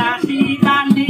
রাশি কান্দি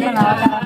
Kenal?